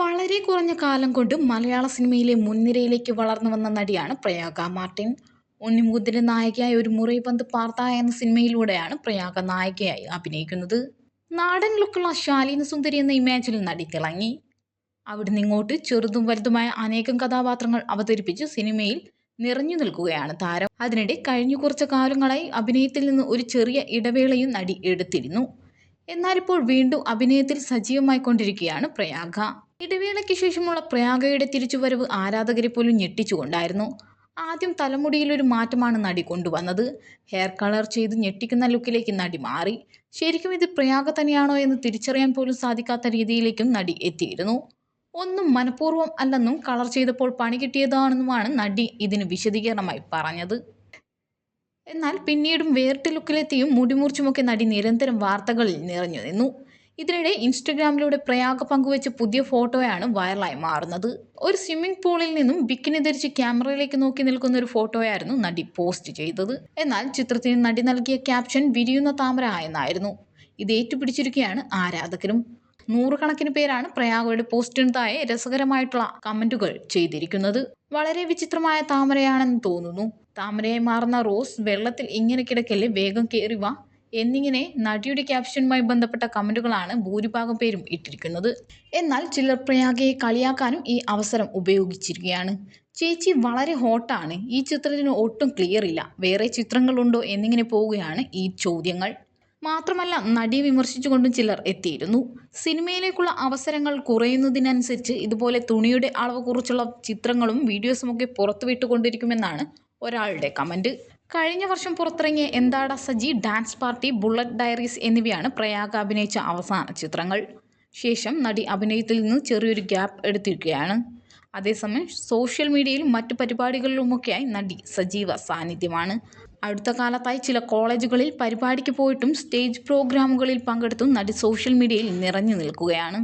വളരെ കുറഞ്ഞ കാലം കൊണ്ട് മലയാള സിനിമയിലെ മുൻനിരയിലേക്ക് വളർന്നു വന്ന നടിയാണ് പ്രയാഗ മാർട്ടിൻ. ഉണ്ണിമുകുന്ദന്റെ നായികയായ ഒരു മുറൈബന്ത് പാർത്ത എന്ന സിനിമയിലൂടെയാണ് പ്രയാഗ നായികയായി അഭിനയിക്കുന്നത്. നാടൻ ലുക്കുള്ള ശാലീന സുന്ദരി എന്ന ഇമേജിൽ നടി തിളങ്ങി. അവിടുന്ന് ഇങ്ങോട്ട് ചെറുതും വലുതുമായ അനേകം കഥാപാത്രങ്ങൾ അവതരിപ്പിച്ച് സിനിമയിൽ നിറഞ്ഞു നിൽക്കുകയാണ് താരം. അതിനിടെ കഴിഞ്ഞ കുറച്ച് കാലങ്ങളായി അഭിനയത്തിൽ നിന്ന് ഒരു ചെറിയ ഇടവേളയും നടി എടുത്തിരുന്നു. എന്നാലിപ്പോൾ വീണ്ടും അഭിനയത്തിൽ സജീവമായി കൊണ്ടിരിക്കുകയാണ് പ്രയാഗ. ഇടവേളയ്ക്ക് ശേഷമുള്ള പ്രയാഗയുടെ തിരിച്ചുവരവ് ആരാധകരെ പോലും ഞെട്ടിച്ചുകൊണ്ടായിരുന്നു. ആദ്യം തലമുടിയിൽ ഒരു മാറ്റമാണ് നടി കൊണ്ടുവന്നത്. ഹെയർ കളർ ചെയ്ത് ഞെട്ടിക്കുന്ന ലുക്കിലേക്ക് നടി മാറി. ശരിക്കും ഇത് പ്രയാഗ തന്നെയാണോ എന്ന് തിരിച്ചറിയാൻ പോലും സാധിക്കാത്ത രീതിയിലേക്കും നടി എത്തിയിരുന്നു. ഒന്നും മനഃപൂർവം അല്ലെന്നും കളർ ചെയ്തപ്പോൾ പണി കിട്ടിയതാണെന്നുമാണ് നടി ഇതിന് വിശദീകരണമായി പറഞ്ഞത്. എന്നാൽ പിന്നീടും വേറിട്ട ലുക്കിലെത്തിയും മുടിമുറിച്ചുമൊക്കെ നടി നിരന്തരം വാർത്തകളിൽ നിറഞ്ഞു നിന്നു. ഇതിനിടെ ഇൻസ്റ്റഗ്രാമിലൂടെ പ്രയാഗ പങ്കുവച്ച പുതിയ ഫോട്ടോയാണ് വൈറലായി മാറുന്നത്. ഒരു സ്വിമ്മിംഗ് പൂളിൽ നിന്നും ബിക്കിനി ധരിച്ച് ക്യാമറയിലേക്ക് നോക്കി നിൽക്കുന്ന ഒരു ഫോട്ടോയായിരുന്നു നടി പോസ്റ്റ് ചെയ്തത്. എന്നാൽ ചിത്രത്തിന് നടി നൽകിയ ക്യാപ്ഷൻ വിരിയുന്ന താമര എന്നായിരുന്നു ഇത് ഏറ്റുപിടിച്ചിരിക്കുകയാണ് ആരാധകരും. നൂറുകണക്കിന് പേരാണ് പ്രയാഗയുടെ പോസ്റ്റിന് താഴെ രസകരമായിട്ടുള്ള കമന്റുകൾ ചെയ്തിരിക്കുന്നത്. വളരെ വിചിത്രമായ താമരയാണെന്ന് തോന്നുന്നു. താമരയായി മാറുന്ന റോസ് വെള്ളത്തിൽ ഇങ്ങനെ കിടക്കല്ലേ വേഗം കയറി എന്നിങ്ങനെ നടിയുടെ ക്യാപ്ഷനുമായി ബന്ധപ്പെട്ട കമന്റുകളാണ് ഭൂരിഭാഗം പേരും ഇട്ടിരിക്കുന്നത്. എന്നാൽ ചിലർ പ്രയാഗയെ കളിയാക്കാനും ഈ അവസരം ഉപയോഗിച്ചിരിക്കുകയാണ്. ചേച്ചി വളരെ ഹോട്ടാണ്. ഈ ചിത്രത്തിന് ഒട്ടും ക്ലിയർ ഇല്ല. വേറെ ചിത്രങ്ങളുണ്ടോ എന്നിങ്ങനെ പോവുകയാണ് ഈ ചോദ്യങ്ങൾ. മാത്രമല്ല നടിയെ വിമർശിച്ചുകൊണ്ടും ചിലർ എത്തിയിരുന്നു. സിനിമയിലേക്കുള്ള അവസരങ്ങൾ കുറയുന്നതിനനുസരിച്ച് ഇതുപോലെ തുണിയുടെ അളവ് കുറിച്ചുള്ള ചിത്രങ്ങളും വീഡിയോസുമൊക്കെ പുറത്തുവിട്ടുകൊണ്ടിരിക്കുമെന്നാണ് ഒരാളുടെ കമന്റ് കഴിഞ്ഞ വർഷം പുറത്തിറങ്ങിയ Enthada Saji dance party bullet diaries എന്നിവയാണ് പ്രയാഗ അഭിനയിച്ച അവസാന ചിത്രങ്ങൾ. ശേഷം നടി അഭിനയത്തിൽ നിന്ന് ചെറിയൊരു ഗ്യാപ്പ് എടുത്തിരിക്കുകയാണ്. അതേസമയം സോഷ്യൽ മീഡിയയിലും മറ്റു പരിപാടികളിലുമൊക്കെയായി നടി സജീവ സാന്നിധ്യമാണ്. അടുത്ത കാലത്തായി ചില കോളേജുകളിൽ പരിപാടിക്ക് പോയിട്ടും സ്റ്റേജ് പ്രോഗ്രാമുകളിൽ പങ്കെടുത്തും നടി സോഷ്യൽ മീഡിയയിൽ നിറഞ്ഞു നിൽക്കുകയാണ്.